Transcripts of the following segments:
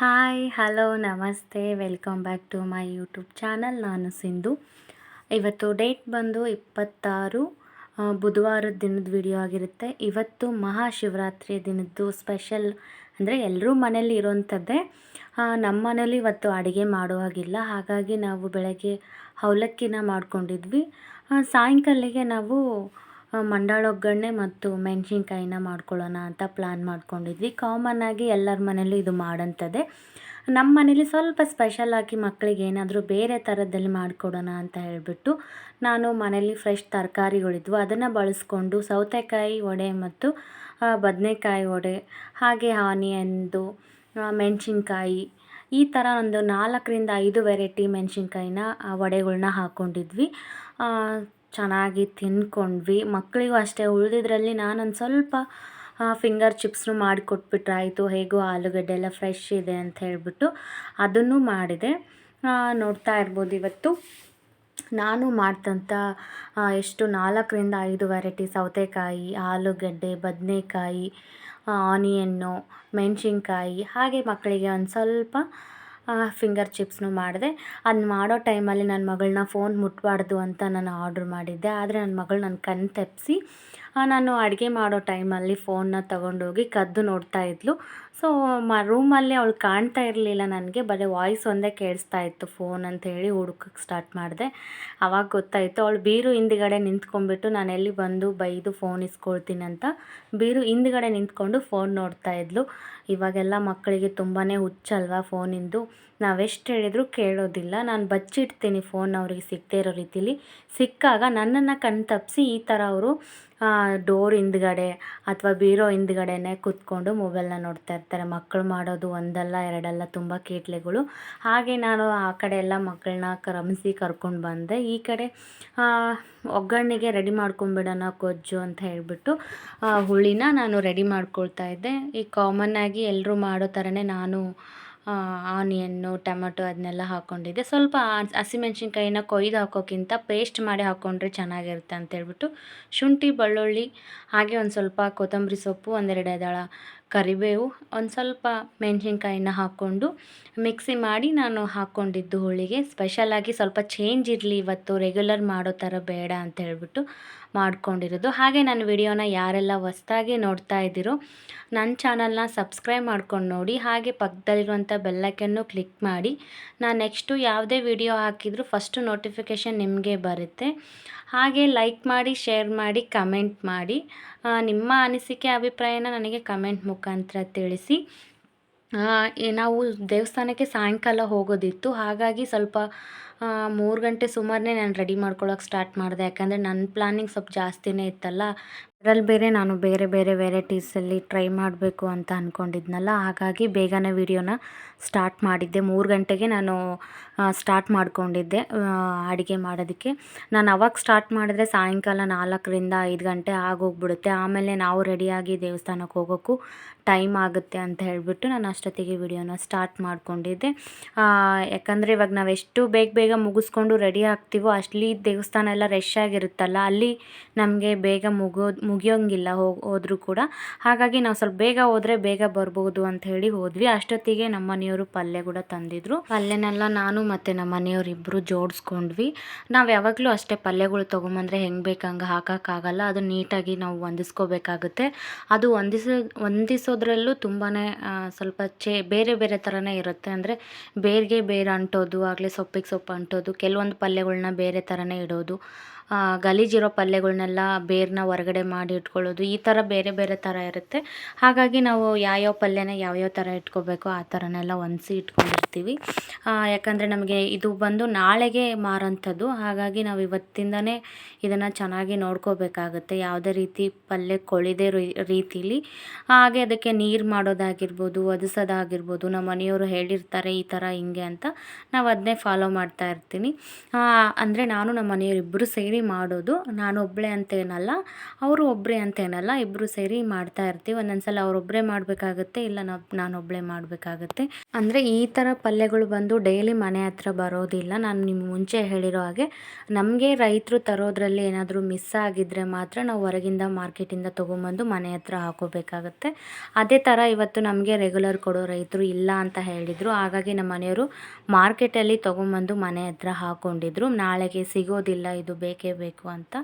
Hi hello ನಮಸ್ತೆ. Welcome back to my YouTube channel ನಾನು ಸಿಂಧು. ಇವತ್ತು ಡೇಟ್ ಬಂದು ಇಪ್ಪತ್ತಾರು ಬುಧವಾರದ ದಿನದ ವಿಡಿಯೋ ಆಗಿರುತ್ತೆ. ಇವತ್ತು ಮಹಾಶಿವರಾತ್ರಿ ದಿನದ್ದು ಸ್ಪೆಷಲ್ ಅಂದರೆ ಎಲ್ಲರೂ ಮನೇಲಿ ಇರೋವಂಥದ್ದೇ ನಮ್ಮ ಮನೇಲಿ ಇವತ್ತು ಅಡುಗೆ ಹಾಗಿಲ್ಲ ಹಾಗಾಗಿ ನಾವು ಬೆಳಗ್ಗೆ ಅವಲಕ್ಕಿನ ಮಾಡ್ಕೊಂಡಿದ್ವಿ. ಸಾಯಂಕಾಲಿಗೆ ನಾವು ಮಂಡಾಳ ಒಗ್ಗರಣೆ ಮತ್ತು ಮೆಣಸಿನ್ಕಾಯಿನ ಮಾಡ್ಕೊಳ್ಳೋಣ ಅಂತ ಪ್ಲ್ಯಾನ್ ಮಾಡ್ಕೊಂಡಿದ್ವಿ. ಕಾಮನ್ ಆಗಿ ಎಲ್ಲರ ಮನೇಲೂ ಇದು ಮಾಡೋಂಥದ್ದೇ ನಮ್ಮ ಮನೇಲಿ ಸ್ವಲ್ಪ ಸ್ಪೆಷಲ್ ಆಗಿ ಮಕ್ಕಳಿಗೆ ಏನಾದರೂ ಬೇರೆ ಥರದಲ್ಲಿ ಮಾಡಿಕೊಡೋಣ ಅಂತ ಹೇಳಿಬಿಟ್ಟು ನಾನು ಮನೇಲಿ ಫ್ರೆಶ್ ತರಕಾರಿಗಳಿದ್ವು. ಅದನ್ನು ಬಳಸ್ಕೊಂಡು ಸೌತೆಕಾಯಿ ವಡೆ ಮತ್ತು ಬದನೆಕಾಯಿ ವಡೆ, ಹಾಗೆ ಆನಿಯನ್ದು ಮೆಣಸಿನ್ಕಾಯಿ, ಈ ಥರ ಒಂದು ನಾಲ್ಕರಿಂದ ಐದು ವೆರೈಟಿ ಮೆಣಸಿನ್ಕಾಯಿನ ವಡೆಗಳನ್ನ ಹಾಕ್ಕೊಂಡಿದ್ವಿ ಚೆನ್ನಾಗಿ ತಿನ್ಕೊಂಡ್ವಿ ಮಕ್ಕಳಿಗೂ ಅಷ್ಟೇ, ಉಳಿದಿದ್ರಲ್ಲಿ ನಾನೊಂದು ಸ್ವಲ್ಪ ಫಿಂಗರ್ ಚಿಪ್ಸ್ನು ಮಾಡಿಕೊಟ್ಬಿಟ್ರಾಯಿತು ಆಯಿತು. ಹೇಗೂ ಆಲೂಗಡ್ಡೆ ಎಲ್ಲ ಫ್ರೆಶ್ ಇದೆ ಅಂತ ಹೇಳಿಬಿಟ್ಟು ಅದನ್ನು ಮಾಡಿದೆ. ನೋಡ್ತಾ ಇರ್ಬೋದು ಇವತ್ತು. ನಾನು ಮಾಡ್ದಂಥ ಎಷ್ಟು ನಾಲ್ಕರಿಂದ ಐದು ವೆರೈಟಿ ಸೌತೆಕಾಯಿ, ಆಲೂಗಡ್ಡೆ, ಬದನೆಕಾಯಿ ಆನಿಯನ್ನು ಮೆಣಸಿನ್ಕಾಯಿ, ಹಾಗೆ ಮಕ್ಕಳಿಗೆ ಒಂದು ಸ್ವಲ್ಪ ಫಿಂಗರ್ ಚಿಪ್ಸ್ನು ಮಾಡಿದೆ. ಅದು ಮಾಡೋ ಟೈಮಲ್ಲಿ ನನ್ನ ಮಗಳನ್ನ ಫೋನ್ ಮುಟ್ಟಬಾರ್ದು ಅಂತ ನಾನು ಆರ್ಡ್ರ್ ಮಾಡಿದ್ದೆ. ಆದರೆ ನನ್ನ ಮಗಳು ನನ್ನ ಕಣ್ಣು ತೆಪ್ಪಿಸಿ ನಾನು ಅಡುಗೆ ಮಾಡೋ ಟೈಮಲ್ಲಿ ಫೋನ್ನ ತಗೊಂಡೋಗಿ ಕದ್ದು ನೋಡ್ತಾ ಇದ್ಲು. ಸೊ ಮ ರೂಮಲ್ಲಿ ಅವಳು ಕಾಣ್ತಾ ಇರಲಿಲ್ಲ ನನಗೆ, ಬರೀ ವಾಯ್ಸ್ ಒಂದೇ ಕೇಳಿಸ್ತಾ ಇತ್ತು, ಫೋನ್ ಅಂತ ಹೇಳಿ ಹುಡುಕಕ್ಕೆ ಸ್ಟಾರ್ಟ್ ಮಾಡಿದೆ. ಆವಾಗ ಗೊತ್ತಾಯಿತು, ಅವಳು ಬೀರು ಹಿಂದ್ಗಡೆ ನಿಂತ್ಕೊಂಡ್ಬಿಟ್ಟು ನಾನು ಎಲ್ಲಿ ಬಂದು ಬೈದು ಫೋನ್ ಇಸ್ಕೊಳ್ತೀನಿ ಅಂತ ಬೀರು ಹಿಂದ್ಗಡೆ ನಿಂತ್ಕೊಂಡು ಫೋನ್ ನೋಡ್ತಾ ಇದ್ಲು. ಇವಾಗೆಲ್ಲ ಮಕ್ಕಳಿಗೆ ತುಂಬಾ ಹುಚ್ಚಲ್ವಾ ಫೋನಿಂದು. ನಾವೆಷ್ಟು ಹೇಳಿದರೂ ಕೇಳೋದಿಲ್ಲ. ನಾನು ಬಚ್ಚಿಡ್ತೀನಿ ಫೋನ್ ಅವ್ರಿಗೆ ಸಿಗದೇ ಇರೋ ರೀತಿಲಿ. ಸಿಕ್ಕಾಗ ನನ್ನನ್ನು ಕಣ್ ತಪ್ಪಿಸಿ ಈ ಥರ ಅವರು ಡೋರ್ ಹಿಂದ್ಗಡೆ ಅಥವಾ ಬೀರೋ ಹಿಂದ್ಗಡೆನೇ ಕೂತ್ಕೊಂಡು ಮೊಬೈಲ್ನ ನೋಡ್ತಾ ಇರ್ತಾರೆ. ಮಕ್ಕಳು ಮಾಡೋದು ಒಂದಲ್ಲ, ಎರಡಲ್ಲ ತುಂಬ ಕೀಟ್ಲೆಗಳು. ಹಾಗೆ ನಾನು ಆ ಕಡೆ ಎಲ್ಲ ಮಕ್ಕಳನ್ನ ಕ್ರಮಿಸಿ ಕರ್ಕೊಂಡು ಬಂದೆ. ಈ ಕಡೆ ಒಗ್ಗರಣೆಗೆ ರೆಡಿ ಮಾಡ್ಕೊಂಬಿಡೋಣ ಕೊಜ್ಜು ಅಂತ ಹೇಳಿಬಿಟ್ಟು ಹುಳಿನ ನಾನು ರೆಡಿ ಮಾಡ್ಕೊಳ್ತಾ ಇದ್ದೆ. ಈ ಕಾಮನ್ ಆಗಿ ಎಲ್ಲರೂ ಮಾಡೋ ಥರನೇ ನಾನು ಆನಿಯನ್ನು, ಟೊಮೆಟೊ ಅದನ್ನೆಲ್ಲ ಹಾಕ್ಕೊಂಡಿದ್ದೆ ಸ್ವಲ್ಪ ಹಸ್- ಹಸಿಮೆಣ್ಸಿನ್ಕಾಯಿನ ಕೊಯ್ದು ಹಾಕೋಕ್ಕಿಂತ ಪೇಸ್ಟ್ ಮಾಡಿ ಹಾಕ್ಕೊಂಡ್ರೆ ಚೆನ್ನಾಗಿರುತ್ತೆ ಅಂತೇಳ್ಬಿಟ್ಟು ಶುಂಠಿ, ಬೆಳ್ಳುಳ್ಳಿ, ಹಾಗೆ ಒಂದು ಸ್ವಲ್ಪ ಕೊತ್ತಂಬರಿ ಸೊಪ್ಪು, ಒಂದೆರಡು ಎದಳ ಕರಿಬೇವು ಒಂದು ಸ್ವಲ್ಪ ಮೆಣಸಿನ್ಕಾಯಿನ ಹಾಕ್ಕೊಂಡು ಮಿಕ್ಸಿ ಮಾಡಿ ನಾನು ಹಾಕ್ಕೊಂಡಿದ್ದು ಹುಳಿಗೆ ಸ್ಪೆಷಲಾಗಿ ಸ್ವಲ್ಪ ಚೇಂಜ್ ಇರಲಿ ಇವತ್ತು ರೆಗ್ಯುಲರ್ ಮಾಡೋ ಥರ ಬೇಡ ಅಂತ ಹೇಳ್ಬಿಟ್ಟು ಮಾಡ್ಕೊಂಡಿರೋದು. ಹಾಗೆ ನನ್ನ ವಿಡಿಯೋನ ಯಾರೆಲ್ಲ ಹೊಸ್ದಾಗಿ ನೋಡ್ತಾ ಇದ್ದೀರೋ ನನ್ನ ಚಾನಲ್ನ ಸಬ್ಸ್ಕ್ರೈಬ್ ಮಾಡ್ಕೊಂಡು ನೋಡಿ. ಹಾಗೆ ಪಕ್ಕದಲ್ಲಿರುವಂಥ ಬೆಲ್ಲಕ್ಕನ್ನು ಕ್ಲಿಕ್ ಮಾಡಿ. ನಾನು ನೆಕ್ಸ್ಟು ಯಾವುದೇ ವಿಡಿಯೋ ಹಾಕಿದರೂ ಫಸ್ಟು ನೋಟಿಫಿಕೇಷನ್ ನಿಮಗೆ ಬರುತ್ತೆ. ಹಾಗೆ ಲೈಕ್ ಮಾಡಿ ಶೇರ್ ಮಾಡಿ ಕಮೆಂಟ್ ಮಾಡಿ. ನಿಮ್ಮ ಅನಿಸಿಕೆ, ಅಭಿಪ್ರಾಯನ ನನಗೆ ಕಮೆಂಟ್ ಮುಖಾಂತರ ತಿಳಿಸಿ. ನಾವು ದೇವಸ್ಥಾನಕ್ಕೆ ಸಾಯಂಕಾಲ ಹೋಗೋದಿತ್ತು. ಹಾಗಾಗಿ ಸ್ವಲ್ಪ ಮೂರು ಗಂಟೆ ಸುಮಾರನೇ ನಾನು ರೆಡಿ ಮಾಡ್ಕೊಳ್ಳೋಕೆ ಸ್ಟಾರ್ಟ್ ಮಾಡಿದೆ. ಯಾಕಂದರೆ ನನ್ನ ಪ್ಲಾನಿಂಗ್ ಸ್ವಲ್ಪ ಜಾಸ್ತಿನೇ ಇತ್ತಲ್ಲ. ಅದರಲ್ಲಿ ಬೇರೆ ನಾನು ಬೇರೆ ಬೇರೆ ವೆರೈಟೀಸಲ್ಲಿ ಟ್ರೈ ಮಾಡಬೇಕು ಅಂತ ಅಂದ್ಕೊಂಡಿದ್ನಲ್ಲ ಹಾಗಾಗಿ ಬೇಗನೆ ವಿಡಿಯೋನ ಸ್ಟಾರ್ಟ್ ಮಾಡಿದ್ದೆ. ಮೂರು ಗಂಟೆಗೆ ನಾನು ಸ್ಟಾರ್ಟ್ ಮಾಡಿಕೊಂಡಿದ್ದೆ ಅಡುಗೆ ಮಾಡೋದಕ್ಕೆ. ನಾನು ಅವಾಗ ಸ್ಟಾರ್ಟ್ ಮಾಡಿದ್ರೆ ಸಾಯಂಕಾಲ ನಾಲ್ಕರಿಂದ ಐದು ಗಂಟೆ ಆಗೋಗ್ಬಿಡುತ್ತೆ. ಆಮೇಲೆ ನಾವು ರೆಡಿಯಾಗಿ ದೇವಸ್ಥಾನಕ್ಕೆ ಹೋಗೋಕ್ಕೂ ಟೈಮ್ ಆಗುತ್ತೆ ಅಂತ ಹೇಳಿಬಿಟ್ಟು ನಾನು ಅಷ್ಟೊತ್ತಿಗೆ ವಿಡಿಯೋನ ಸ್ಟಾರ್ಟ್ ಮಾಡ್ಕೊಂಡಿದ್ದೆ. ಯಾಕಂದರೆ ಇವಾಗ ನಾವು ಎಷ್ಟು ಬೇಗ ಬೇಗ ಮುಗಿಸ್ಕೊಂಡು ರೆಡಿ ಆಗ್ತೀವೋ ಅಷ್ಟಲಿ ದೇವಸ್ಥಾನ ಎಲ್ಲ ರಶ್ ಆಗಿರುತ್ತಲ್ಲ, ಅಲ್ಲಿ ನಮಗೆ ಬೇಗ ಮುಗೋ ಮುಗಿಯೋಂಗಿಲ್ಲ ಹೋಗಿ ಹೋದರೂ ಕೂಡ. ಹಾಗಾಗಿ ನಾವು ಸ್ವಲ್ಪ ಬೇಗ ಹೋದರೆ ಬೇಗ ಬರ್ಬೋದು ಅಂತ ಹೇಳಿ ಹೋದ್ವಿ. ಅಷ್ಟೊತ್ತಿಗೆ ನಮ್ಮ ಮನೆಯವರು ಪಲ್ಯ ಕೂಡ ತಂದಿದ್ರು. ಪಲ್ಯನೆಲ್ಲ ನಾನು ಮತ್ತು ನಮ್ಮ ಮನೆಯವ್ರು ಇಬ್ಬರು ಜೋಡಿಸ್ಕೊಂಡ್ವಿ. ನಾವು ಯಾವಾಗಲೂ ಅಷ್ಟೇ ಪಲ್ಯಗಳು ತೊಗೊಂಬಂದ್ರೆ ಹೆಂಗೆ ಬೇಕು ಹಂಗೆ ಹಾಕೋಕ್ಕಾಗಲ್ಲ. ಅದು ನೀಟಾಗಿ ನಾವು ಹೊಂದಿಸ್ಕೋಬೇಕಾಗುತ್ತೆ ಅದು ಹೊಂದಿಸೋ ಹೊಂದಿಸೋದ್ರಲ್ಲೂ ತುಂಬಾ ಸ್ವಲ್ಪ ಚೇ, ಬೇರೆ ಬೇರೆ ಥರನೇ ಇರುತ್ತೆ. ಅಂದರೆ ಬೇರೆಗೆ ಬೇರೆ ಅಂಟೋದು, ಆಗಲೇ ಸೊಪ್ಪಿಗೆ ಸೊಪ್ಪು ಅಂಟೋದು, ಕೆಲವೊಂದು ಪಲ್ಯಗಳನ್ನ ಬೇರೆ ಥರನೇ ಇಡೋದು. ಗಲೀಜಿರೋ ಪಲ್ಯಗಳನ್ನೆಲ್ಲ ಬೇರನ್ನ ಹೊರಗಡೆ ಮಾಡಿ ಇಟ್ಕೊಳ್ಳೋದು, ಈ ಥರ ಬೇರೆ ಬೇರೆ ಥರ ಇರುತ್ತೆ. ಹಾಗಾಗಿ ನಾವು ಯಾವ್ಯಾವ ಪಲ್ಯನ ಯಾವ್ಯಾವ ಥರ ಇಟ್ಕೋಬೇಕು ಆ ಥರನೆಲ್ಲ ಹೊಂದಿಸಿ ಇಟ್ಕೊಂಡಿರ್ತೀವಿ. ಯಾಕಂದರೆ ನಮಗೆ ಇದು ಬಂದು ನಾಳೆಗೆ ಮಾರೋಂಥದ್ದು. ಹಾಗಾಗಿ ನಾವು ಇವತ್ತಿಂದನೇ ಇದನ್ನು ಚೆನ್ನಾಗಿ ನೋಡ್ಕೋಬೇಕಾಗುತ್ತೆ. ಯಾವುದೇ ರೀತಿ ಪಲ್ಯ ಕೊಳಿದೆ ರೀತಿಲಿ. ಹಾಗೆ ಅದಕ್ಕೆ ನೀರು ಮಾಡೋದಾಗಿರ್ಬೋದು ಒದಿಸೋದಾಗಿರ್ಬೋದು ನಮ್ಮ ಮನೆಯವರು ಹೇಳಿರ್ತಾರೆ ಈ ಥರ ಹಿಂಗೆ ಅಂತ. ನಾವು ಅದನ್ನೇ ಫಾಲೋ ಮಾಡ್ತಾ ಇರ್ತೀನಿ. ಅಂದರೆ ನಾನು ನಮ್ಮ ಮನೆಯವರು ಇಬ್ಬರು ಸೇರಿ ಸೇರಿ ಮಾಡೋದು ನಾನೊಬ್ಬಳೆ ಅಂತೇನಲ್ಲ, ಅವರು ಒಬ್ಬರೇ ಅಂತೇನಲ್ಲ ಇಬ್ಬರು ಸೇರಿ ಮಾಡ್ತಾ ಇರ್ತೀವಿ. ಒಂದೊಂದು ಸಲ ಅವರೊಬ್ಬರೇ ಮಾಡಬೇಕಾಗುತ್ತೆ, ಇಲ್ಲ ನಾವು ನಾನೊಬ್ಬಳೇ ಮಾಡಬೇಕಾಗುತ್ತೆ. ಅಂದರೆ ಈ ಥರ ಪಲ್ಯಗಳು ಬಂದು ಡೈಲಿ ಮನೆ ಹತ್ರ ಬರೋದಿಲ್ಲ. ನಾನು ನಿಮ್ಗೆ ಮುಂಚೆ ಹೇಳಿರೋ ಹಾಗೆ, ನಮಗೆ ರೈತರು ತರೋದ್ರಲ್ಲಿ ಏನಾದರೂ ಮಿಸ್ ಆಗಿದ್ದರೆ ಮಾತ್ರ ನಾವು ಹೊರಗಿಂದ ಮಾರ್ಕೆಟಿಂದ ತೊಗೊಂಬಂದು ಮನೆ ಹತ್ರ ಹಾಕೋಬೇಕಾಗುತ್ತೆ. ಅದೇ ಥರ ಇವತ್ತು ನಮಗೆ ರೆಗ್ಯುಲರ್ ಕೊಡೋ ರೈತರು ಇಲ್ಲ ಅಂತ ಹೇಳಿದರು. ಹಾಗಾಗಿ ನಮ್ಮ ಮನೆಯವರು ಮಾರ್ಕೆಟಲ್ಲಿ ತೊಗೊಂಬಂದು ಮನೆ ಹತ್ರ ಹಾಕ್ಕೊಂಡಿದ್ರು ನಾಳೆಗೆ ಸಿಗೋದಿಲ್ಲ, ಇದು ಬೇಕೇ ಬೇಕು ಅಂತ.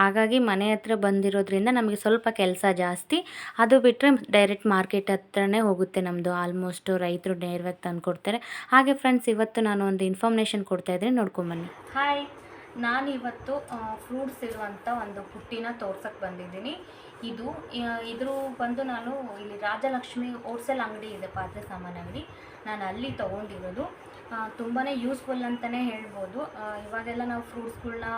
ಹಾಗಾಗಿ ಮನೆ ಹತ್ರ ಬಂದಿರೋದ್ರಿಂದ ನಮಗೆ ಸ್ವಲ್ಪ ಕೆಲಸ ಜಾಸ್ತಿ. ಅದು ಬಿಟ್ಟರೆ ಡೈರೆಕ್ಟ್ ಮಾರ್ಕೆಟ್ ಹತ್ರನೇ ಹೋಗುತ್ತೆ ನಮ್ಮದು ಆಲ್ಮೋಸ್ಟು ರೈತರು ನೇರವಾಗಿ ತಂದುಕೊಡ್ತಾರೆ ಹಾಗೆ ಫ್ರೆಂಡ್ಸ್ ಇವತ್ತು ನಾನು ಒಂದು ಇನ್ಫಾರ್ಮೇಷನ್ ಕೊಡ್ತಾ ಇದ್ದೀನಿ. ನೋಡ್ಕೊಂಬನ್ನಿ ಹಾಯ್ ನಾನು ಇವತ್ತು ಫ್ರೂಟ್ಸ್ ಇರುವಂಥ ಒಂದು ಪುಟ್ಟಿನ ತೋರ್ಸಕ್ಕೆ ಬಂದಿದ್ದೀನಿ. ಇದು ಇದ್ರ ಬಂದು ನಾನು ಇಲ್ಲಿ ರಾಜಲಕ್ಷ್ಮಿ ಹೋಲ್ಸೇಲ್ ಅಂಗಡಿ ಇದೆ, ಪಾತ್ರೆ ಸಾಮಾನು ಅಂಗಡಿ. ನಾನು ಅಲ್ಲಿ ತೊಗೊಂಡಿರೋದು. ತುಂಬಾ ಯೂಸ್ಫುಲ್ ಅಂತಲೇ ಹೇಳ್ಬೋದು. ಇವಾಗೆಲ್ಲ ನಾವು ಫ್ರೂಟ್ಸ್ಗಳ್ನ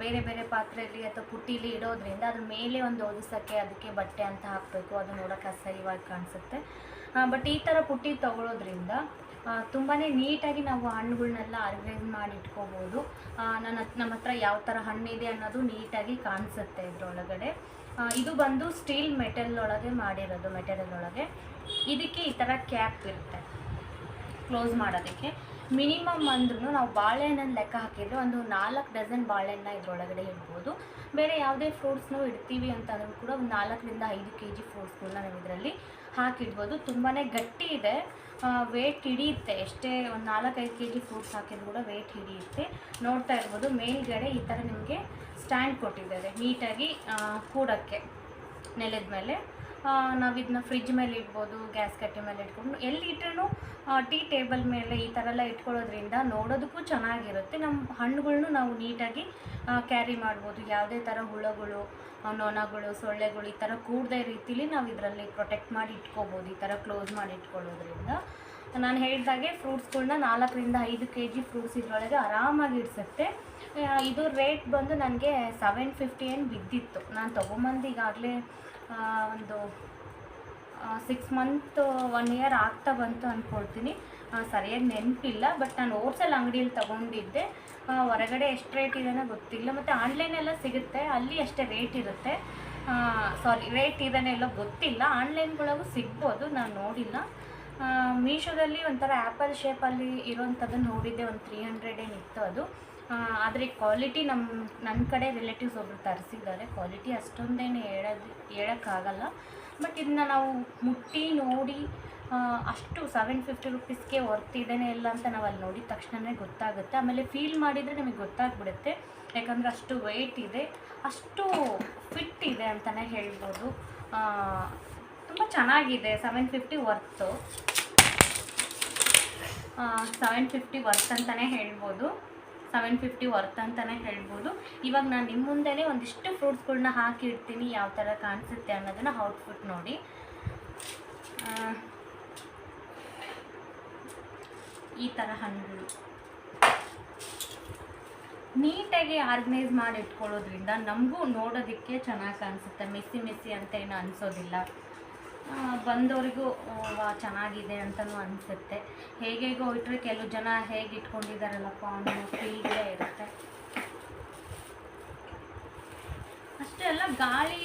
ಬೇರೆ ಬೇರೆ ಪಾತ್ರೆಯಲ್ಲಿ ಅಥವಾ ಪುಟ್ಟಿಲಿ ಇಡೋದ್ರಿಂದ ಅದ್ರ ಮೇಲೆ ಒಂದು ಒದಿಸೋಕ್ಕೆ ಅದಕ್ಕೆ ಬಟ್ಟೆ ಅಂತ ಹಾಕಬೇಕು. ಅದು ನೋಡೋಕೆ ಅಸಹ್ಯವಾಗಿ ಕಾಣಿಸುತ್ತೆ. ಬಟ್ ಈ ಥರ ಪುಟ್ಟಿ ತೊಗೊಳೋದ್ರಿಂದ ತುಂಬಾ ನೀಟಾಗಿ ನಾವು ಹಣ್ಣುಗಳನ್ನೆಲ್ಲ ಆರ್ಗನೈಸ್ ಮಾಡಿ ಇಟ್ಕೋಬೋದು. ನನ್ನ ನಮ್ಮ ಹತ್ರ ಯಾವ ಥರ ಹಣ್ಣಿದೆ ಅನ್ನೋದು ನೀಟಾಗಿ ಕಾಣಿಸುತ್ತೆ ಇದರೊಳಗಡೆ. ಇದು ಬಂದು ಸ್ಟೀಲ್ ಮೆಟಲ್ ಒಳಗೆ ಮಾಡಿರೋದು ಮೆಟೀರಿಯಲ್ ಒಳಗೆ. ಇದಕ್ಕೆ ಈ ಥರ ಕ್ಯಾಪ್ ಇರುತ್ತೆ. ಕ್ಲೋಸ್ ಮಾಡೋದಕ್ಕೆ. ಮಿನಿಮಮ್ ಅಂದ್ರೂ ನಾವು ಬಾಳೆಹಣ್ಣನ್ನು ಲೆಕ್ಕ ಹಾಕಿದರೆ ಒಂದು ನಾಲ್ಕು ಡಜನ್ ಬಾಳೆಹಣ್ಣ ಇದರೊಳಗಡೆ ಇಡ್ಬೋದು. ಬೇರೆ ಯಾವುದೇ ಫ್ರೂಟ್ಸ್ನೂ ಇಡ್ತೀವಿ ಅಂತಂದ್ರೂ ಕೂಡ ಒಂದು ನಾಲ್ಕರಿಂದ ಐದು ಕೆ ಜಿ ಫ್ರೂಟ್ಸ್ಗಳನ್ನ ನಾವು ಇದರಲ್ಲಿ ಹಾಕಿಡ್ಬೋದು. ತುಂಬಾ ಗಟ್ಟಿ ಇದೆ. ವೇಟ್ ಹಿಡಿಯುತ್ತೆ. ಎಷ್ಟೇ ಒಂದು ನಾಲ್ಕೈದು ಕೆ ಜಿ ಫ್ರೂಟ್ಸ್ ಹಾಕಿದ್ರು ಕೂಡ ವೇಟ್ ಹಿಡಿಯುತ್ತೆ. ನೋಡ್ತಾ ಇರ್ಬೋದು. ಮೇಲ್ಗಡೆ ಈ ಥರ ನಿಮಗೆ ಸ್ಟ್ಯಾಂಡ್ ಕೊಟ್ಟಿದ್ದಾರೆ ನೀಟಾಗಿ ಕೂಡೋಕ್ಕೆ ನೆಲದ ಮೇಲೆ. ನಾವು ಇದನ್ನ ಫ್ರಿಜ್ ಮೇಲೆ ಇಡ್ಬೋದು ಗ್ಯಾಸ್ ಕಟ್ಟೆ ಮೇಲೆ ಇಟ್ಕೊಂಡು. ಎಲ್ಲಿ ಇಟ್ರೂ ಟೀ ಟೇಬಲ್ ಮೇಲೆ ಈ ಥರ ಎಲ್ಲ ಇಟ್ಕೊಳ್ಳೋದ್ರಿಂದ ನೋಡೋದಕ್ಕೂ ಚೆನ್ನಾಗಿರುತ್ತೆ. ನಮ್ಮ ಹಣ್ಣುಗಳನ್ನು ನಾವು ನೀಟಾಗಿ ಕ್ಯಾರಿ ಮಾಡ್ಬೋದು. ಯಾವುದೇ ಥರ ಹುಳಗಳು ನೊಣಗಳು, ಸೊಳ್ಳೆಗಳು ಈ ಥರ ಕೂಡದೇ ರೀತಿಲಿ ನಾವು ಇದರಲ್ಲಿ ಪ್ರೊಟೆಕ್ಟ್ ಮಾಡಿ ಇಟ್ಕೋಬೋದು. ಈ ಥರ ಕ್ಲೋಸ್ ಮಾಡಿ ಇಟ್ಕೊಳ್ಳೋದ್ರಿಂದ. ನಾನು ಹೇಳಿದಾಗೆ ಫ್ರೂಟ್ಸ್ಗಳನ್ನ ನಾಲ್ಕರಿಂದ ಐದು ಕೆ ಜಿ ಫ್ರೂಟ್ಸ್ ಇದರೊಳಗೆ ಆರಾಮಾಗಿ ಇಡ್ಸುತ್ತೆ. ಇದು ರೇಟ್ ಬಂದು ನನಗೆ ಸೆವೆನ್ ಫಿಫ್ಟಿ ಏನು ಬಿದ್ದಿತ್ತು. ನಾನು ತೊಗೊಂಬಂದು ಈಗಾಗಲೇ ಒಂದು ಸಿಕ್ಸ್ ಮಂತ್ ಒನ್ ಇಯರ್ ಆಗ್ತಾ ಬಂತು ಅಂದ್ಕೊಳ್ತೀನಿ ಸರಿಯಾಗಿ ನೆನಪಿಲ್ಲ ಬಟ್ ನಾನು ಹೋಲ್ಸೇಲ್ ಅಂಗಡಿಯಲ್ಲಿ ತೊಗೊಂಡಿದ್ದೆ. ಹೊರಗಡೆ ಎಷ್ಟು ರೇಟ್ ಇದೆನೋ ಗೊತ್ತಿಲ್ಲ, ಮತ್ತು ಆನ್ಲೈನೆಲ್ಲ ಸಿಗುತ್ತೆ, ಅಲ್ಲಿ ಅಷ್ಟೇ ರೇಟ್ ಇರುತ್ತೆ. ಸಾರಿ ರೇಟ್ ಇದನ್ನೇ ಎಲ್ಲ ಗೊತ್ತಿಲ್ಲ ಆನ್ಲೈನ್ಗಳಗೂ ಸಿಗ್ಬೋದು, ನಾನು ನೋಡಿಲ್ಲ. ಮೀಶೋದಲ್ಲಿ ಒಂಥರ ಆ್ಯಪಲ್ ಶೇಪಲ್ಲಿ ಇರೋವಂಥದ್ದನ್ನು ನೋಡಿದ್ದೆ, ಒಂದು ತ್ರೀ ಹಂಡ್ರೆಡ್ ಏನಿತ್ತು ಅದು. ಆದರೆ ಕ್ವಾಲಿಟಿ ನಮ್ಮ ನನ್ನ ಕಡೆ ರಿಲೇಟಿವ್ಸ್ ಒಬ್ಬರು ತರಿಸಿದ್ದಾರೆ. ಕ್ವಾಲಿಟಿ ಅಷ್ಟೊಂದೇನು ಹೇಳೋದು, ಹೇಳೋಕ್ಕಾಗಲ್ಲ. ಬಟ್ ಇದನ್ನ ನಾವು ಮುಟ್ಟಿ ನೋಡಿ ಅಷ್ಟು ಸೆವೆನ್ ಫಿಫ್ಟಿ ರುಪೀಸ್ಗೆ ವರ್ತ್ ಇದೇನೇ ಇಲ್ಲ ಅಂತ ನಾವು ಅಲ್ಲಿ ನೋಡಿದ ತಕ್ಷಣವೇ ಗೊತ್ತಾಗುತ್ತೆ. ಆಮೇಲೆ ಫೀಲ್ ಮಾಡಿದರೆ ನಮಗೆ ಗೊತ್ತಾಗ್ಬಿಡುತ್ತೆ. ಯಾಕಂದರೆ ಅಷ್ಟು ವೆಯ್ಟ್ ಇದೆ, ಅಷ್ಟು ಫಿಟ್ ಇದೆ ಅಂತಲೇ ಹೇಳ್ಬೋದು. ತುಂಬ ಚೆನ್ನಾಗಿದೆ. Seven fifty worth seven fifty worth ಅಂತಲೇ ಹೇಳ್ಬೋದು. ಸೆವೆನ್ ಫಿಫ್ಟಿ ವರ್ತ್ ಅಂತಲೇ ಹೇಳ್ಬೋದು. ಇವಾಗ ನಾನು ನಿಮ್ಮ ಮುಂದೆನೇ ಒಂದಿಷ್ಟು ಫ್ರೂಟ್ಸ್ಗಳನ್ನ ಹಾಕಿ ಇಡ್ತೀನಿ, ಯಾವ ಥರ ಕಾಣಿಸುತ್ತೆ ಅನ್ನೋದನ್ನು ಔಟ್ಪುಟ್ ನೋಡಿ. ಈ ಥರ ಹಣ್ಣುಗಳು. ನೀಟಾಗಿ ಆರ್ಗನೈಸ್ ಮಾಡಿ ಇಟ್ಕೊಳ್ಳೋದ್ರಿಂದ ನಮಗೂ ನೋಡೋದಕ್ಕೆ ಚೆನ್ನಾಗಿ ಕಾಣಿಸುತ್ತೆ. ಮೆಸ್ಸಿ ಮೆಸ್ಸಿ ಅಂತ ಏನು ಅನಿಸೋದಿಲ್ಲ. ಬಂದವರಿಗೂ ಚೆನ್ನಾಗಿದೆ ಅಂತಲೂ ಅನಿಸುತ್ತೆ. ಹೇಗೇಗೋ ಇಟ್ಟರೆ ಕೆಲವು ಜನ ಹೇಗೆ ಇಟ್ಕೊಂಡಿದ್ದಾರಲ್ಲಪ್ಪ ಅನ್ನೋ ಫೀಲ್ಗೆ ಇರುತ್ತೆ. ಅಷ್ಟೇ ಅಲ್ಲ, ಗಾಳಿ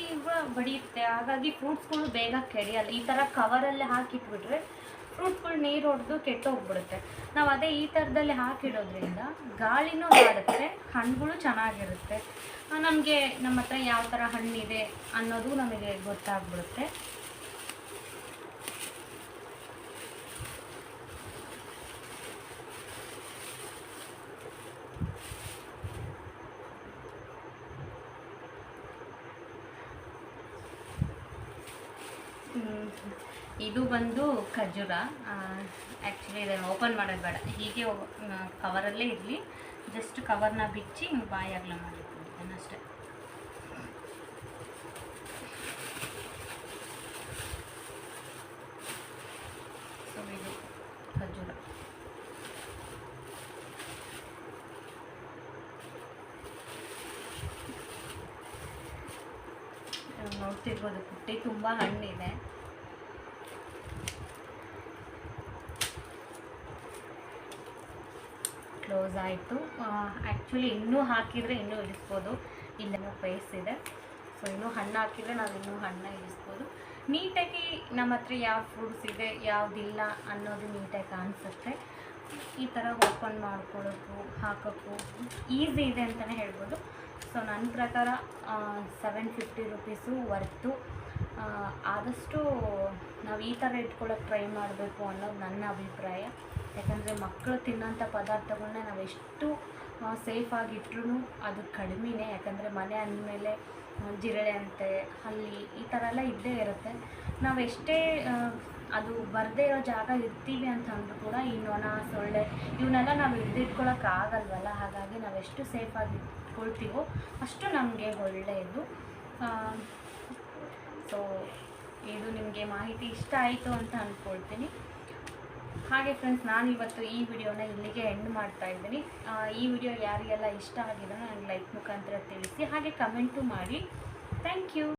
ಬಡಿಯುತ್ತೆ. ಹಾಗಾಗಿ ಫ್ರೂಟ್ಸ್ಗಳು ಬೇಗ ಕೆಡಿಯಲ್ಲ. ಈ ಥರ ಕವರಲ್ಲಿ ಹಾಕಿಟ್ಬಿಟ್ರೆ ಫ್ರೂಟ್ಸ್ಗಳು ನೀರು ಹೊಡೆದು ಕೆಟ್ಟೋಗ್ಬಿಡುತ್ತೆ ನಾವು ಅದೇ ಈ ಥರದಲ್ಲಿ ಹಾಕಿಡೋದ್ರಿಂದ ಗಾಳಿನೂ ಹಾಡುತ್ತೆ, ಹಣ್ಣುಗಳು ಚೆನ್ನಾಗಿರುತ್ತೆ. ನಮಗೆ ನಮ್ಮ ಹತ್ರ ಯಾವ ಥರ ಹಣ್ಣಿದೆ ಅನ್ನೋದು ನಮಗೆ ಗೊತ್ತಾಗ್ಬಿಡುತ್ತೆ ಹ್ಮ್. ಇದು ಬಂದು ಖರ್ಜೂರ ಆ್ಯಕ್ಚುಲಿ ಇದನ್ನು ಓಪನ್ ಮಾಡೋದು ಬೇಡ. ಹೀಗೆ ಕವರಲ್ಲೇ ಇರಲಿ. ಜಸ್ಟ್ ಕವರ್ನ ಬಿಚ್ಚಿ ಬಾಯಿ ಅಗಲ ಮಾಡಿಟ್ಬಿಡ್ತೇನೆ ಅಷ್ಟೇ. ಸೊ ಖರ್ಜೂರ ನೋಡ್ತಿರ್ಬೋದು ಪುಟ್ಟಿ ತುಂಬ ಹಣ್ಣಿದೆ. ಕ್ಲೋಸ್ ಆಯಿತು. ಆ್ಯಕ್ಚುಲಿ ಇನ್ನೂ ಹಾಕಿದರೆ ಇನ್ನೂ ಇಳಿಸ್ಬೋದು. ಇಲ್ಲೇನೋ ಪೇಸ್ ಇದೆ. ಸೊ ಇನ್ನೂ ಹಣ್ಣು ಹಾಕಿದರೆ ನಾವು ಇನ್ನೂ ಹಣ್ಣು ಇಳಿಸ್ಬೋದು. ನೀಟಾಗಿ ನಮ್ಮ ಹತ್ರ ಯಾವ ಫ್ರೂಟ್ಸ್ ಇದೆ, ಯಾವುದಿಲ್ಲ ಅನ್ನೋದು ನೀಟಾಗಿ ಕಾಣಿಸುತ್ತೆ. ಈ ಥರ ಓಪನ್ ಮಾಡ್ಕೊಳ್ಳೋಕ್ಕೂ ಹಾಕೋಕ್ಕೂ ಈಸಿ ಇದೆ ಅಂತಲೇ ಹೇಳ್ಬೋದು. ಸೊ ನನ್ನ ಪ್ರಕಾರ ಸೆವೆನ್ ಫಿಫ್ಟಿ ರುಪೀಸು ವರ್ತು ಆದಷ್ಟು ನಾವು ಈ ಥರ ಇಟ್ಕೊಳ್ಳೋಕೆ ಟ್ರೈ ಮಾಡಬೇಕು ಅನ್ನೋದು ನನ್ನ ಅಭಿಪ್ರಾಯ. ಯಾಕಂದರೆ ಮಕ್ಕಳು ತಿನ್ನೋಂಥ ಪದಾರ್ಥಗಳನ್ನ ನಾವು ಎಷ್ಟು ಸೇಫಾಗಿ ಇಟ್ರೂ ಅದು ಕಡಿಮೆನೇ. ಯಾಕಂದರೆ ಮನೆ ಅಂದಮೇಲೆ ಜಿರಳೆ ಅಂತೆ ಹಲ್ಲಿ ಈ ಥರ ಎಲ್ಲ ಇದ್ದೇ ಇರುತ್ತೆ. ನಾವು ಎಷ್ಟೇ ಅದು ಬರದೇ ಇರೋ ಜಾಗ ಇರ್ತೀವಿ ಅಂತ ಅಂದರೂ ಕೂಡ ಈ ನೊಣ, ಸೊಳ್ಳೆ ಇವನ್ನೆಲ್ಲ ನಾವು ಹಿಡಿದಿಟ್ಕೊಳಕ್ಕೆ ಆಗಲ್ವಲ್ಲ? ಹಾಗಾಗಿ ನಾವು ಎಷ್ಟು ಸೇಫಾಗಿ ಇಟ್ಕೊಳ್ತೀವೋ ಅಷ್ಟು ನಮಗೆ ಒಳ್ಳೆಯದು. ಸೊ ಇದು ನಿಮಗೆ ಮಾಹಿತಿ ಇಷ್ಟ ಆಯಿತು ಅಂತ ಅಂದ್ಕೊಳ್ತೀನಿ ಹಾಗೆ ಫ್ರೆಂಡ್ಸ್ ನಾನು ಇವತ್ತು ಈ ವಿಡಿಯೋನ ಇಲ್ಲಿಗೆ ಎಂಡ್ ಮಾಡ್ತಾ ಇದ್ದೀನಿ. ಈ ವಿಡಿಯೋ ಯಾರಿಗೆಲ್ಲ ಇಷ್ಟ ಆಗಿದೆ ನನಗೆ ಲೈಕ್ ಮುಖಾಂತರ ತಿಳಿಸಿ, ಹಾಗೆ ಕಮೆಂಟು ಮಾಡಿ. Thank you